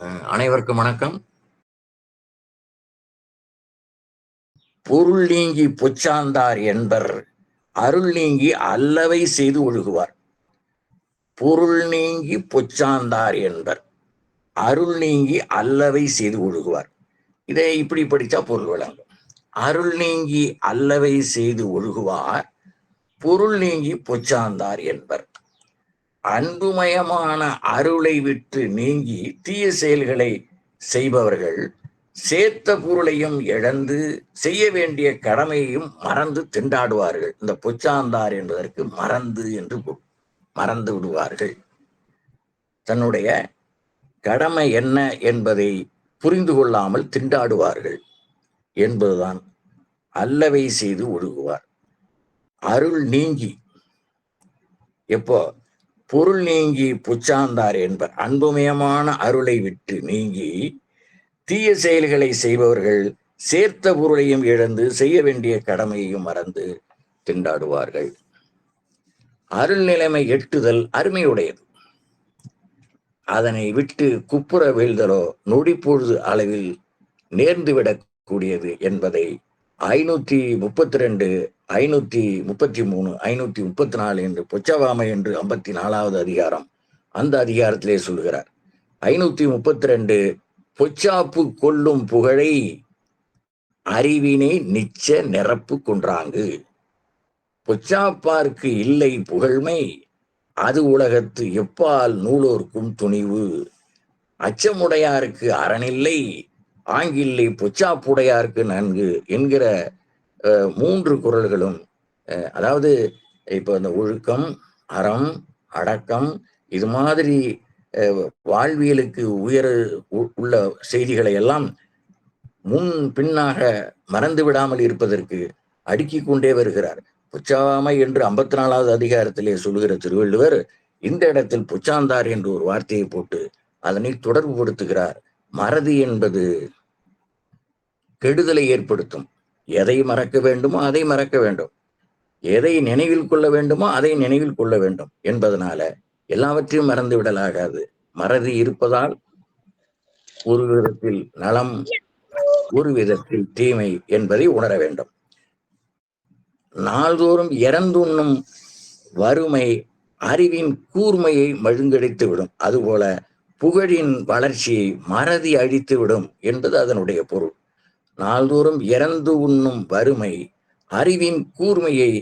அனைவருக்கும் வணக்கம். பொருள் நீங்கி பொச்சாந்தார் என்பர் அருள் நீங்கி அல்லவை செய்து ஒழுகுவார். பொருள் நீங்கி பொச்சாந்தார் என்பர் அருள் நீங்கி அல்லவை செய்து ஒழுகுவார். இதை இப்படி படிச்சா பொருள் விளங்கும். அருள் நீங்கி அல்லவை செய்து ஒழுகுவார் பொருள் நீங்கி பொச்சாந்தார் என்பர். அன்புமயமான அருளை விட்டு நீங்கி தீய செயல்களை செய்பவர்கள் சேர்த்த பொருளையும் இழந்து செய்ய வேண்டிய கடமையையும் மறந்து திண்டாடுவார்கள். இந்த பொச்சாந்தார் என்பதற்கு மறந்து என்று மறந்து விடுவார்கள். தன்னுடைய கடமை என்ன என்பதை புரிந்து கொள்ளாமல் திண்டாடுவார்கள் என்பதுதான் அல்லவை செய்து ஒழுகுவார். அருள் நீங்கி எப்போ பொருள் நீங்கி புச்சாந்தார் என்பர். அன்புமயமான அருளை விட்டு நீங்கி தீய செயல்களை செய்பவர்கள் சேர்த்த பொருளையும் இழந்து செய்ய வேண்டிய கடமையையும் மறந்து திண்டாடுவார்கள். அருள் நிலைமை எட்டுதல் அருமையுடையது. அதனை விட்டு குப்புற வீழ்தலோ நொடிப்பொழுது அளவில் நேர்ந்து விடக்கூடியது என்பதை ஐநூத்தி முப்பத்தி ரெண்டு ஐநூத்தி முப்பத்தி மூணு ஐநூத்தி முப்பத்தி நாலு என்று பொச்சவாமை என்று ஐம்பத்தி நாலாவது அதிகாரம் அந்த அதிகாரத்திலே சொல்லுகிறார். ஐநூத்தி முப்பத்தி ரெண்டு பொச்சாப்பு கொள்ளும் புகழை அறிவினை நிச்ச நிரப்பு கொன்றாங்கு. பொச்சாப்பார்க்கு இல்லை புகழ்மை அது உலகத்து எப்பால் நூலோர்க்கும் துணிவு. அச்சமுடையாருக்கு அறனில்லை ஆங்கில்லி பொச்சாப்புடையாருக்கு நன்கு என்கிற அஹ், மூன்று குரல்களும் அதாவது இப்போ இந்த ஒழுக்கம் அறம் அடக்கம் இது மாதிரி வாழ்வியலுக்கு உயர உ- உள்ள செய்திகளை எல்லாம் முன் பின்னாக மறந்து விடாமல் இருப்பதற்கு அடுக்கி கொண்டே வருகிறார். புச்சாமை என்று ஐம்பத்தி நாலாவது அதிகாரத்திலே சொல்லுகிற திருவள்ளுவர் இந்த இடத்தில் புச்சாந்தார் என்று ஒரு வார்த்தையை போட்டு அதனை தொடர்பு படுத்துகிறார் மறதி என்பது கெடுதலை ஏற்படுத்தும். எதை மறக்க வேண்டுமோ அதை மறக்க வேண்டும். எதை நினைவில் கொள்ள வேண்டுமோ அதை நினைவில் கொள்ள வேண்டும். என்பதனால எல்லாவற்றையும் மறந்து விடலாகாது. மறதி இருப்பதால் ஒரு விதத்தில் நலம் ஒரு விதத்தில் தீமை என்பதை உணர வேண்டும். நாள்தோறும் இறந்துண்ணும் வறுமை அறிவின் கூர்மையை மழுங்கடித்து விடும். அதுபோல புகழின் வளர்ச்சியை மறதி அழித்து விடும் என்பது அதனுடைய பொருள். நாள்தோறும் இறந்து உண்ணும் வறுமை அறிவின் கூர்மையை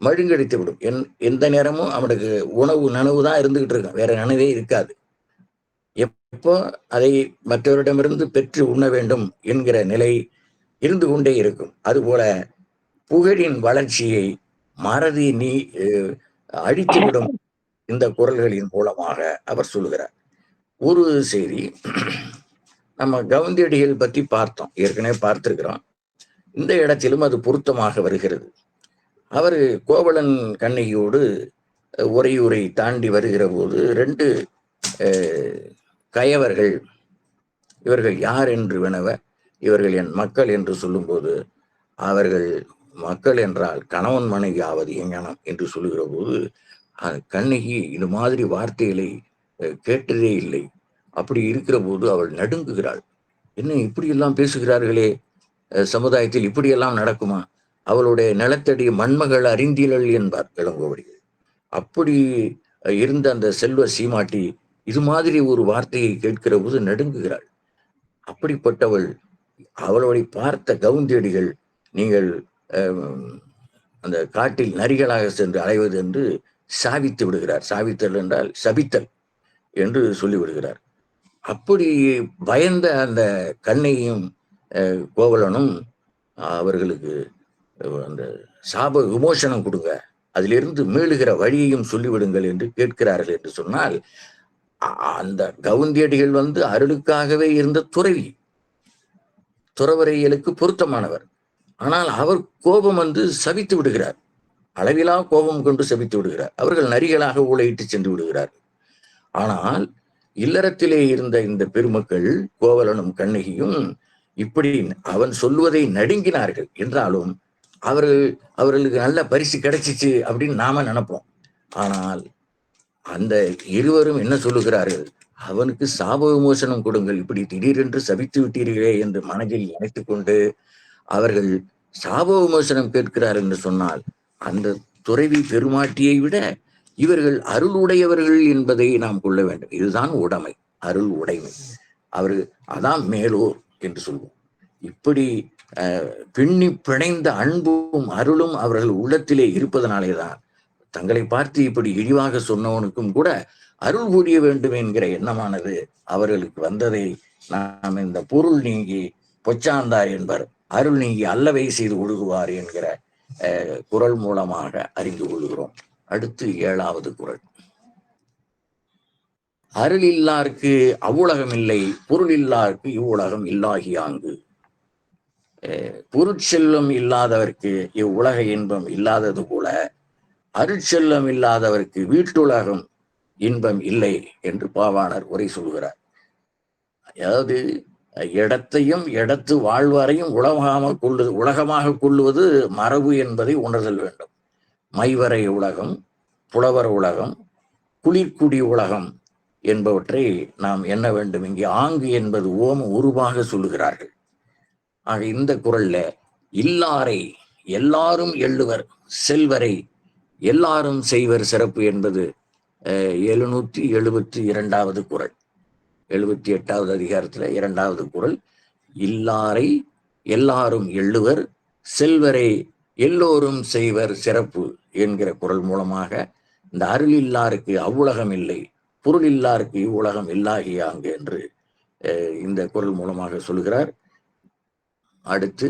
மழுங்கடித்து விடும் என் எந்த நேரமும் அவனுக்கு உணவு நனவு தான் இருந்துகிட்டு இருக்கும். வேற நனவே இருக்காது. எப்போ அதை மற்றவரிடமிருந்து பெற்று உண்ண வேண்டும் என்கிற நிலை இருந்து கொண்டே இருக்கும். அதுபோல புகழின் வளர்ச்சியை மறதி நீ அழித்துவிடும் இந்த குரல்களின் மூலமாக அவர் சொல்லுகிறார். ஒரு செய்தி நம்ம கவுந்தியடிகள் பற்றி பார்த்தோம். ஏற்கனவே பார்த்திருக்கிறோம். இந்த இடத்திலும் அது பொருத்தமாக வருகிறது. அவர் கோவலன் கண்ணகியோடு உரையுரை தாண்டி வருகிற போது ரெண்டு கயவர்கள் இவர்கள் யார் என்று வினவ இவர்கள் என் மக்கள் என்று சொல்லும்போது அவர்கள் மக்கள் என்றால் கணவன் மனைவி ஆவது எங்கனம் என்று சொல்லுகிற போது கண்ணகி இது மாதிரி வார்த்தைகளை கேட்டதே இல்லை. அப்படி இருக்கிற போது அவள் நடுங்குகிறாள். என்ன இப்படியெல்லாம் பேசுகிறார்களே? சமுதாயத்தில் இப்படியெல்லாம் நடக்குமா? அவளுடைய நிலத்தடி மண்மகள் அறிந்தீழல் என்பார் இளங்கோவடிகள். அப்படி இருந்த அந்த செல்வ சீமாட்டி இது மாதிரி ஒரு வார்த்தையை கேட்கிற போது நடுங்குகிறாள். அப்படிப்பட்டவள் அவளை பார்த்த கவுந்தியடிகள் நீங்கள் அந்த காட்டில் நரிகளாக சென்று அலைவது என்று சாவித்து விடுகிறார். சாவித்தல் என்றால் சபித்தல் என்று சொல்லிவிடுகிறார். அப்படி பயந்த அந்த கண்ணையும் கோவலனும் அவர்களுக்கு அந்த சாப விமோசனம் கொடுங்க. அதிலிருந்து மீளுகிற வழியையும் சொல்லிவிடுங்கள் என்று கேட்கிறார்கள் என்று சொன்னால் அந்த கவுந்தியடிகள் வந்து அருளுக்காகவே இருந்த துறவி துறவரையலுக்கு பொருத்தமானவர். ஆனால் அவர் கோபம் வந்து சபித்து விடுகிறார். அளவிலா கோபம் கொண்டு சபித்து விடுகிறார். அவர்கள் நரிகளாக ஊழையிட்டு சென்று விடுகிறார் ஆனால் இல்லறத்திலே இருந்த இந்த பெருமக்கள் கோவலனும் கண்ணகியும் இப்படி அவன் சொல்லுவதை நடுங்கினார்கள். என்றாலும் அவர்கள் அவர்களுக்கு நல்ல பரிசு கிடைச்சிச்சு அப்படின்னு நாம நினைப்போம். ஆனால் அந்த இருவரும் என்ன சொல்லுகிறார்கள்? அவனுக்கு சாப விமோசனம் கொடுங்கள். இப்படி திடீரென்று சபித்து விட்டீர்களே என்று மனதில் நினைத்து கொண்டு அவர்கள் சாப விமோசனம் கேட்கிறார் என்று சொன்னால் அந்த துறவி பெருமாட்டியை விட இவர்கள் அருளுடையவர்கள் என்பதை நாம் கொள்ள வேண்டும். இதுதான் உடைமை. அருள் உடைமை. அவர் அதான் மேலோர் என்று சொல்வோம். இப்படி அஹ், பின்னி பிணைந்த அன்பும் அருளும் அவர்கள் உள்ளத்திலே இருப்பதனாலேதான் தங்களை பார்த்து இப்படி இழிவாக சொன்னவனுக்கும் கூட அருள் புரிய வேண்டும் என்கிற எண்ணமானது அவர்களுக்கு வந்ததை நாம் இந்த பொருள் நீங்கி பொச்சாந்தார் என்பர் அருள் நீங்கி அல்லவை செய்து ஒழுகுவார் என்கிற அஹ், குரல் மூலமாக அறிந்து கொள்கிறோம். அடுத்து ஏழாவது குரல். அருள் இல்லாருக்கு அவ்வுலகம் இல்லை பொருள் இல்லாருக்கு இவ்வுலகம் இல்லாகியாங்கு அஹ், பொருட்செல்வம் இல்லாதவர்க்கு இவ்வுலக இன்பம் இல்லாதது போல அருட்செல்வம் இல்லாதவர்க்கு வீட்டுலகம் இன்பம் இல்லை என்று பாவாணர் உரை சொல்கிறார். அதாவது இடத்தையும் இடத்து வாழ்வாரையும் உலகமாக கொள்ளுது உலகமாக கொள்ளுவது மரபு என்பதை உணர்தல் வேண்டும். மைவரை உலகம் புலவர் உலகம் குளிர்குடி உலகம் என்பவற்றை நாம் என்ன வேண்டும். இங்கே ஆங்கு என்பது ஓம உருவாக சொல்லுகிறார்கள். ஆக இந்த குரல்ல இல்லாரை எல்லாரும் எள்ளுவர் செல்வரை எல்லாரும் செய்வர் சிறப்பு என்பது எழுநூற்றி எழுபத்தி இரண்டாவது குரல். எழுபத்தி எட்டாவது அதிகாரத்துல இரண்டாவது குரல். இல்லாரை எல்லாரும் எள்ளுவர் செல்வரை எல்லோரும் செய்வர் சிறப்பு. என்கிற குரல் மூலமாக இந்த அருள் இல்லாருக்கு அவ்வுலகம் இல்லை பொருள் இல்லாருக்கு இவ்வுலகம் இல்லாகியாங்க என்று அஹ், இந்த குரல் மூலமாக சொல்கிறார். அடுத்து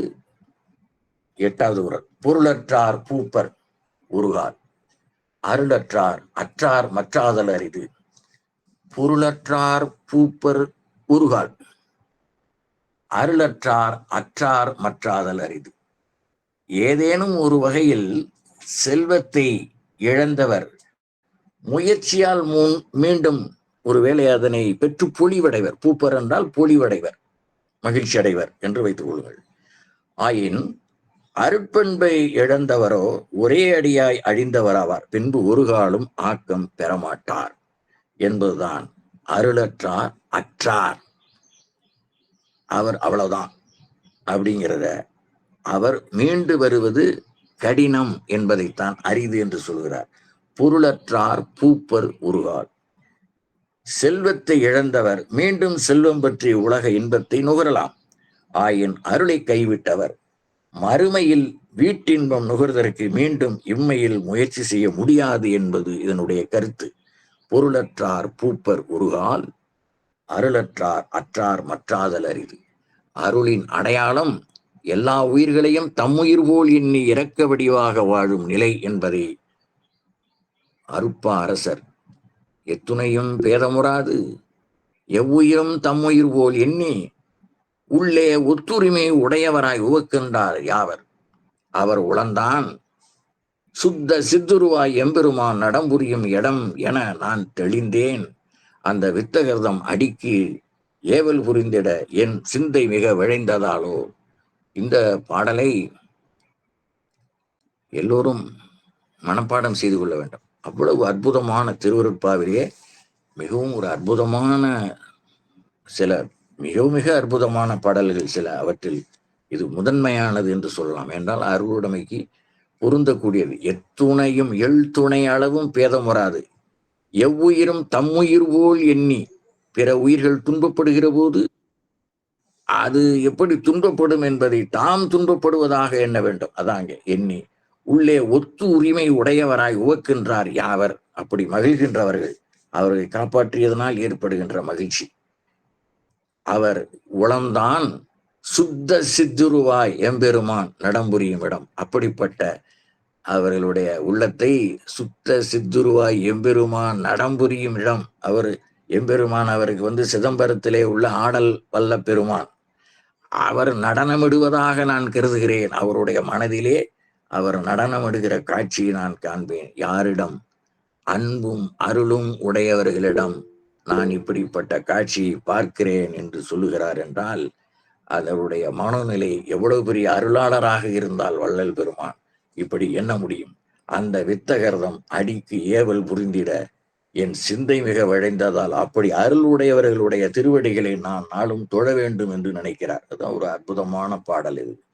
எட்டாவது குரல். பொருளற்றார் பூப்பர் உருகார் அருளற்றார் அற்றார் மற்றாதல் அரிது. பொருளற்றார் பூப்பர் உருகால் அருளற்றார் அற்றார் மற்றாதல் அரிது. ஏதேனும் ஒரு வகையில் செல்வத்தை இழந்தவர். முயற்சியால் மீண்டும் ஒருவேளை அதனை பெற்று பொலிவடைவர். பூப்பர் என்றால் பொலிவடைவர் மகிழ்ச்சி அடைவர் என்று வைத்துக் கொள்ளுங்கள். ஆயின் அருட்பண்பை இழந்தவரோ ஒரே அடியாய் அழிந்தவராவார். பின்பு ஒரு காலம் ஆக்கம் பெறமாட்டார் என்பதுதான் அருளற்றார் அற்றார். அவர் அவ்வளவுதான். அப்படிங்கிறத அவர் மீண்டு வருவது கடினம் என்பதைத்தான் அரிது என்று சொல்கிறார். பொருளற்றார் பூப்பர் உருகால் செல்வத்தை இழந்தவர் மீண்டும் செல்வம் பற்றிய உலக இன்பத்தை நுகரலாம். ஆயின் அருளை கைவிட்டவர். மறுமையில் வீட்டின்பம் நுகர்வதற்கு மீண்டும் இம்மையில் முயற்சி செய்ய முடியாது என்பது இதனுடைய கருத்து. பொருளற்றார் பூப்பர் உருகால் அருளற்றார் அற்றார் மற்றாதல் அரிது. அருளின் அடையாளம் எல்லா உயிர்களையும் தம்முயிர் போல் எண்ணி இறக்க வடிவாக வாழும் நிலை என்பதை அருப்பா அரசர் எத்துணையும் பேதமுறாது. எவ்வுயிரும் தம்முயிர் போல் எண்ணி உள்ளே ஒத்துரிமை உடையவராய் உவக்கின்றார் யாவர்? அவர் உளந்தான். சுத்த சித்துருவாய் எம்பெருமான் நடம்புரியும் இடம் என நான் தெளிந்தேன். அந்த வித்தகர்தம் அடிக்கு ஏவல் புரிந்திட என் சிந்தை மிக விழைந்ததாலோ? இந்த பாடலை எல்லோரும் மனப்பாடம் செய்து கொள்ள வேண்டும். அவ்வளவு அற்புதமான திருவருட்பாவிலேயே மிகவும் ஒரு அற்புதமான சில மிக மிக அற்புதமான பாடல்கள் சில அவற்றில் இது முதன்மையானது என்று சொல்லலாம். என்றால் அருளுடைமைக்கு பொருந்தக்கூடியது. எத்துணையும் எள் துணை அளவும் பேதம் வராது. எவ்வுயிரும் தம்முயிர் போல் எண்ணி பிற உயிர்கள் துன்பப்படுகிற போது அது எப்படி துன்பப்படும் என்பதை தாம் துன்பப்படுவதாக எண்ண வேண்டும். அதாங்க எண்ணி உள்ளே ஒத்து உரிமை உடையவராய் உவக்கின்றார் யாவர்? அப்படி மகிழ்கின்றவர்கள் அவரை காப்பாற்றியதனால் ஏற்படுகின்ற மகிழ்ச்சி. அவர் உளம்தான் சுத்த சித்துருவாய் எம்பெருமான் நடம்புரியும் இடம். அப்படிப்பட்ட அவர்களுடைய உள்ளத்தை சுத்த சித்துருவாய் எம்பெருமான் நடம்புரியும் இடம். அவர் எம்பெருமான் அவருக்கு வந்து சிதம்பரத்திலே உள்ள ஆடல் வல்ல பெருமான் அவர் நடனமிடுவதாக நான் கருதுகிறேன். அவருடைய மனதிலே அவர் நடனமிடுகிற காட்சியை நான் காண்பேன். யாரிடம்? அன்பும் அருளும் உடையவர்களிடம் நான் இப்படிப்பட்ட காட்சியை பார்க்கிறேன் என்று சொல்லுகிறார் என்றால் அதனுடைய மனநிலை எவ்வளவு பெரிய அருளாளராக இருந்தால் வள்ளல் பெருமான்? இப்படி எண்ண முடியும். அந்த வித்தகர்தம் அடிக்கு ஏவல் புரிந்திட என் சிந்தை மிக வளைந்ததால் அப்படி அருள் உடையவர்களுடைய திருவடிகளை நான் நாளும் தொழ வேண்டும் என்று நினைக்கிறார். அதுதான் ஒரு அற்புதமான பாடல் இது.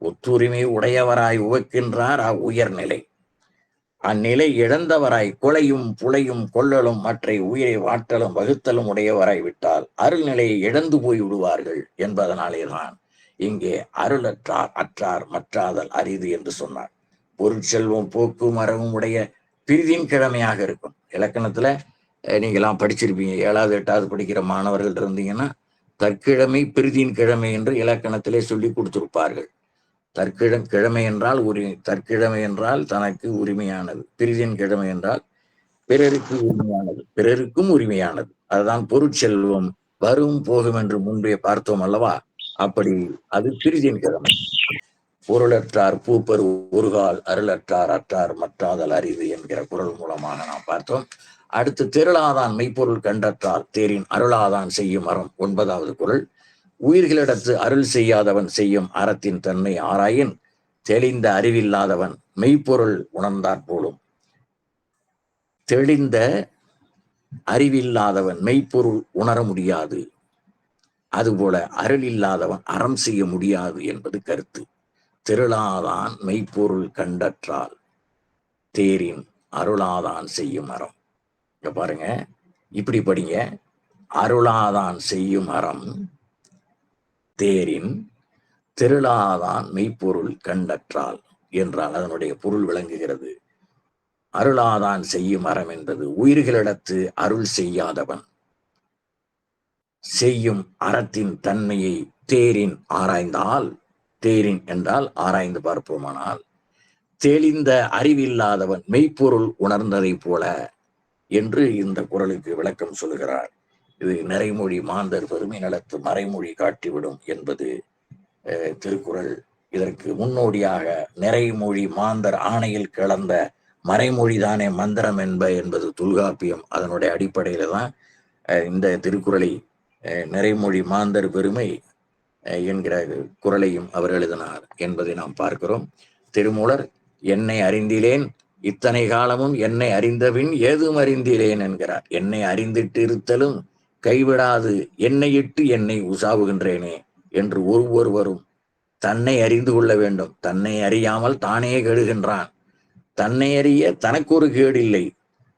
ஒத்துரிமை உடையவராய் உவக்கின்றார் உயர்நிலை. அந்நிலை இழந்தவராய் கொலையும் புலையும் கொள்ளலும் மற்ற உயிரை வாட்டலும் வகுத்தலும் உடையவராய் விட்டால் அருள்நிலையை இழந்து போய் விடுவார்கள் என்பதனாலேதான் இங்கே அருளற்றார் அற்றார் மற்றாதல் அரிது என்று சொன்னார். பொருட்செல்வம் போக்கு மரமும் உடைய பிரிதின் கிழமையாக இருக்கும். இலக்கணத்துல நீங்களாம் படிச்சிருப்பீங்க. ஏழாவது எட்டாவது படிக்கிற மாணவர்கள் இருந்தீங்கன்னா தற்கிழமை பிரிதியின் கிழமை என்று இலக்கணத்திலே சொல்லி கொடுத்திருப்பார்கள். தற்கிழ கிழமை என்றால் உரிமை தற்கிழமை என்றால் தனக்கு உரிமையானது. பிரிதியின் கிழமை என்றால் பிறருக்கு உரிமையானது. பிறருக்கும் உரிமையானது. அதுதான் பொருட்செல்வம் வரும் போகும் என்று முன்பே பார்த்தோம் அல்லவா? அப்படி அது பிரிதியின் கிழமை. பொருளற்றார் பூப்பர் ஒருகால் அருளற்றார் அற்றார் மற்றாதல் அரிது என்கிற குரல் மூலமாக நாம் பார்த்தோம். அடுத்து திரளாதான் மெய்ப்பொருள் கண்டற்றால் தேரின் அருளாதான் செய்யும் அறம் ஒன்பதாவது குரல். உயிர்களிடத்து அருள் செய்யாதவன் செய்யும் அறத்தின் தன்மை ஆராயின் தெளிந்த அறிவில்லாதவன் மெய்ப்பொருள் உணர்ந்தாற் போலும். தெளிந்த அறிவில்லாதவன் மெய்ப்பொருள் உணர முடியாது. அதுபோல அருள் இல்லாதவன் அறம் செய்ய முடியாது என்பது கருத்து. திருளாதான் மெய்ப்பொருள் கண்டற்றால் தேரின் அருளாதான் செய்யும் அறம். இங்க பாருங்க இப்படி படிங்க. அருளாதான் செய்யும் அறம் தேரின் திருளாதான் மெய்ப்பொருள் கண்டற்றால் என்றால் அதனுடைய பொருள் விளங்குகிறது. அருளாதான் செய்யும் அறம் என்பது உயிர்களிடத்து அருள் செய்யாதவன் செய்யும் அறத்தின் தன்மையை தேரின் ஆராய்ந்தால் தேரின் என்றால் ஆராய்ந்து பார்ப்போமானால் தெளிந்த அறிவில்லாதவன் மெய்ப்பொருள் உணர்ந்ததை போல என்று இந்த குரலுக்கு விளக்கம் சொல்லுகிறார். இது நிறைமொழி மாந்தர் பெருமை நலத்து மறைமொழி காட்டிவிடும் என்பது திருக்குறள். இதற்கு முன்னோடியாக நிறைமொழி மாந்தர் ஆணையில் கிளந்த மறைமொழி தானே மந்திரம் என்ப என்பது தொல்காப்பியம் அதனுடைய அடிப்படையில தான் இந்த திருக்குறளை நிறைமொழி மாந்தர் பெருமை என்கிற குரலையும் அவர் எழுதினார் என்பதை நாம் பார்க்கிறோம். திருமூலர் என்னை அறிந்திலேன் இத்தனை காலமும் என்னை அறிந்தபின் ஏதும் அறிந்திலேன் என்கிறார். என்னை அறிந்திட்டு இருத்தலும் கைவிடாது என்னை இட்டு என்னை உசாவுகின்றேனே என்று ஒவ்வொருவரும் தன்னை அறிந்து கொள்ள வேண்டும். தன்னை அறியாமல் தானே கெடுகின்றான். தன்னை அறிய தனக்கு ஒரு கேடு இல்லை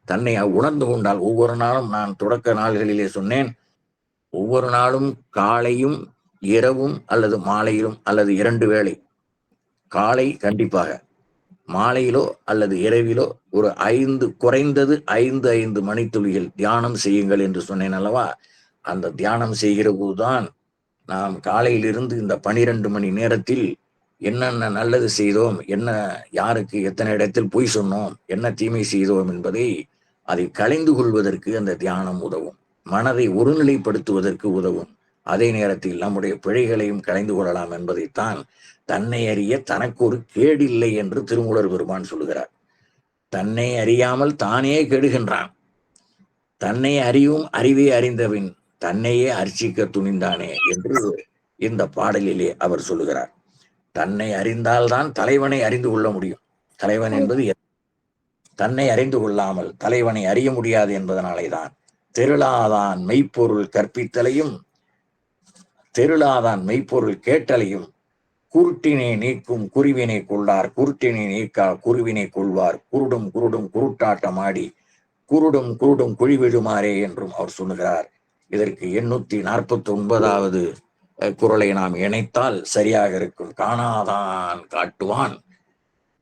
தன்னை உணர்ந்து கொண்டால் ஒவ்வொரு நாளும் நான் தொடக்க நாள்களிலே சொன்னேன் ஒவ்வொரு நாளும் காலையும் இரவும் அல்லது மாலையிலும் அல்லது இரண்டு வேளை. காலை கண்டிப்பாக. மாலையிலோ அல்லது இரவிலோ ஒரு ஐந்து குறைந்தது ஐந்து ஐந்து மணித்துளிகள் தியானம் செய்யுங்கள் என்று சொன்னேன் அல்லவா? அந்த தியானம் செய்கிற போதுதான் நாம் காலையிலிருந்து இந்த பனிரெண்டு மணி நேரத்தில் என்னென்ன நல்லது செய்தோம் என்ன யாருக்கு எத்தனை இடத்தில் பொய் சொன்னோம் என்ன தீமை செய்தோம் என்பதை அதை கலைந்து கொள்வதற்கு அந்த தியானம் உதவும். மனதை ஒருநிலைப்படுத்துவதற்கு உதவும். அதே நேரத்தில் நம்முடைய பிழைகளையும் கலைந்து கொள்ளலாம் என்பதைத்தான் தன்னை அறிய தனக்கு ஒரு கேடில்லை என்று திருமூலர் பெருமான் சொல்லுகிறார். தன்னை அறியாமல் தானே கெடுகின்றான். தன்னை அறியும் அறிவை அறிந்தபின் தன்னையே அர்ச்சிக்க துணிந்தானே என்று இந்த பாடலிலே அவர் சொல்லுகிறார். தன்னை அறிந்தால்தான் தலைவனை அறிந்து கொள்ள முடியும். தலைவன் என்பது தன்னை அறிந்து கொள்ளாமல் தலைவனை அறிய முடியாது என்பதனாலே தான் திருளாதான் மெய்ப்பொருள் கற்பித்தலையும் தெருளாதான் மெய்ப்பொருள் கேட்டலையும். குருட்டினை நீக்கும் குருவினை கொள்ளார் குருட்டினை நீக்கா குருவினை கொள்வார். குருடும் குருடும் குருட்டாட்டமாடி குருடும் குருடும் குழிவிடுமாறே என்றும் அவர் சொல்லுகிறார். இதற்கு எண்ணூத்தி நாற்பத்தி ஒன்பதாவது குரலை நாம் இணைத்தால் சரியாக இருக்கும். காணாதான் காட்டுவான்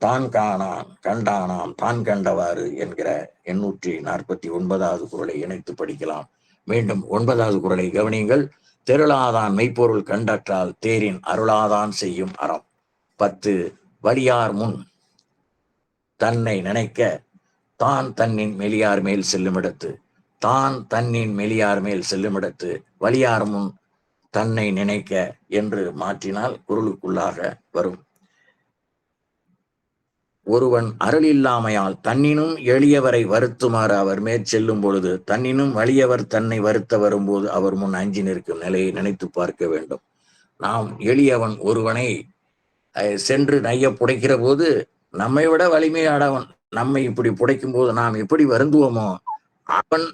தான் காணான் கண்டானாம் தான் கண்டவாறு என்கிற எண்ணூற்றி நாற்பத்தி ஒன்பதாவது குரலை இணைத்து படிக்கலாம். மீண்டும் ஒன்பதாவது குரலை கவனியுங்கள். தெருளாதான் மெய்ப்பொருள் கண்டற்றால் தேரின் அருளாதான் செய்யும் அறம். பத்து வலியார் முன் தன்னை நினைக்க தான் தன்னின் மெலியார் மேல் செல்லுமிடத்து தான் தன்னின் மெலியார் மேல் செல்லுமிடத்து வலியார் முன் தன்னை நினைக்க என்று மாற்றினால் குரலுக்குள்ளாக வரும். ஒருவன் அருள் இல்லாமையால் தன்னினும் எளியவரை வருத்துமாறு அவர் மேற்செல்லும் பொழுது தன்னினும் வலியவர் தன்னை வருத்த வரும்போது அவர் முன் அஞ்சி நிற்கும் நிலையை நினைத்து பார்க்க வேண்டும். நாம் எளியவன் ஒருவனை சென்று நைய புடைக்கிற போது நம்மை விட வலிமையாடவன் நம்மை இப்படி புடைக்கும் போது நாம் எப்படி வருந்துவோமோ அவன்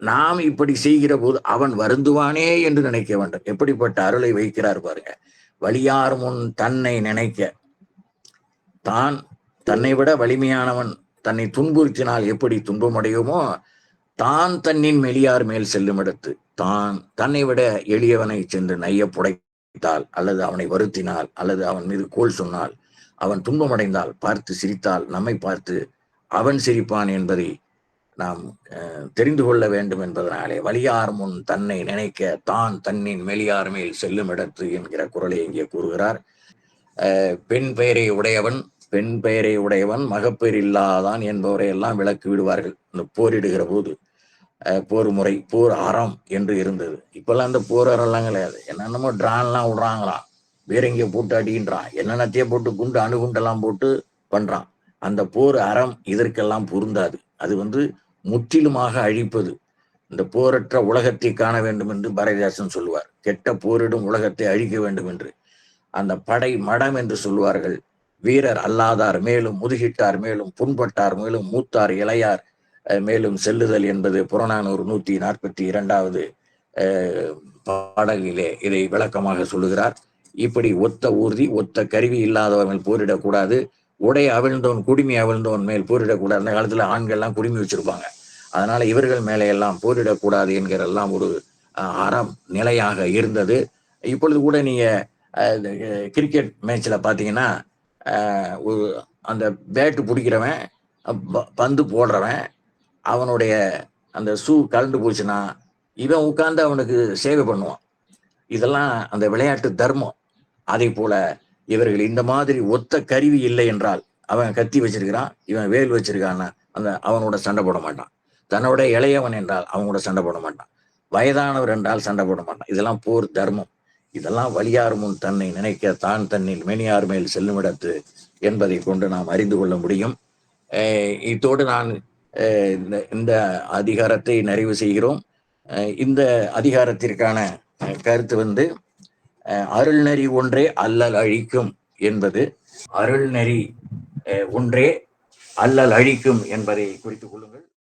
நாம் இப்படி செய்கிற போது அவன் வருந்துவானே என்று நினைக்க வேண்டும். எப்படிப்பட்ட அருளை வைக்கிறார் பாருங்க. வலியார் முன் தன்னை நினைக்க. தான் தன்னை விட வலிமையானவன் தன்னை துன்புறுத்தினால் எப்படி துன்பமடையுமோ தான் தன்னின் மெலியார் மேல் செல்லும் இடத்து. தான் தன்னை விட எளியவனை சென்று நைய புடைத்தால் அல்லது அவனை வருத்தினால் அல்லது அவன் மீது கோல் சொன்னால் அவன் துன்பமடைந்தால் பார்த்து சிரித்தால் நம்மை பார்த்து அவன் சிரிப்பான் என்பதை நாம் அஹ், தெரிந்து கொள்ள வேண்டும் என்பதனாலே வலியார் முன் தன்னை நினைக்க தான் தன்னின் மெலியார் மேல் செல்லும் இடத்து என்கிற குரலை இங்கே கூறுகிறார். அஹ், பெண் பெயரை உடையவன் பெண் பெயரை உடையவன் மகப்பேர் இல்லாதான் என்பவரை எல்லாம் விளக்கு விடுவார்கள். இந்த போரிடுகிற போது போர் முறை போர் அறம் என்று இருந்தது. இப்பெல்லாம் அந்த போர் அறம்லாம் கிடையாது. என்னென்னமோ ட்ரான்லாம் விடுறாங்களாம். பீரங்கிய போட்டு அடிக்கின்றான் என்னென்னத்தையே போட்டு குண்டு அணுகுண்டெல்லாம் போட்டு பண்றான். அந்த போர் அறம் இதற்கெல்லாம் பொருந்தாது. அது வந்து முற்றிலுமாக அழிப்பது. இந்த போரற்ற உலகத்தை காண வேண்டும் என்று பாரதிதாசன் சொல்லுவார். கெட்ட போரிடும் உலகத்தை அழிக்க வேண்டும் என்று. அந்த படை மடம் என்று சொல்லுவார்கள். வீரர் அல்லாதார் மேலும் முதுகிட்டார் மேலும் புண்பட்டார் மேலும் மூத்தார் இளையார் அஹ், மேலும் செல்லுதல் என்பது புறநானூறு நூத்தி நாற்பத்தி இரண்டாவது அஹ், பாடலிலே இதை விளக்கமாக சொல்லுகிறார். இப்படி ஒத்த ஊர்தி ஒத்த கருவி இல்லாதவர் மேல் போரிடக்கூடாது. உடை அவிழ்ந்தவன் குடுமி அவிழ்ந்தவன் மேல் போரிடக்கூடாது. அந்த காலத்துல ஆண்கள்லாம் குடுமி வச்சிருப்பாங்க. அதனால இவர்கள் மேலே எல்லாம் போரிடக்கூடாது என்கிற எல்லாம் ஒரு அறம் நிலையாக இருந்தது. இப்பொழுது கூட நீங்க இந்த, கிரிக்கெட் மேட்ச்ல பாத்தீங்கன்னா ஒரு அந்த பேட்டு பிடிக்கிறவன் ப- பந்து போடுறவன் அவனுடைய அந்த ஷூ கலண்டு போச்சுன்னா இவன் உட்கார்ந்து அவனுக்கு சேவை பண்ணுவான். இதெல்லாம் அந்த விளையாட்டு தர்மம். அதே போல இவர்கள் இந்த மாதிரி ஒத்த கருவி இல்லை என்றால் அவன் கத்தி வச்சிருக்கிறான் இவன் வேல் வச்சிருக்கான்னா அந்த அவனோட சண்டை போட மாட்டான். தன்னோட இளையவன் என்றால் அவனோட சண்டை போட மாட்டான். வயதானவர் என்றால் சண்டை போட மாட்டான். இதெல்லாம் போர் தர்மம். இதெல்லாம் வலியார் முன் தன்னை நினைக்க தான் தன்னில் மேனியார் மேல் செல்லுமிடத்து என்பதை கொண்டு நாம் அறிந்து கொள்ள முடியும். அஹ் இத்தோடு நான் அஹ் இந்த இந்த அதிகாரத்தை நிறைவு செய்கிறோம். அஹ் இந்த அதிகாரத்திற்கான கருத்து வந்து அஹ், அருள்நெறி ஒன்றே அல்லல் அழிக்கும் என்பது. அருள்நெறி அஹ், ஒன்றே அல்லல் அழிக்கும் என்பதை குறித்துக் கொள்ளுங்கள்.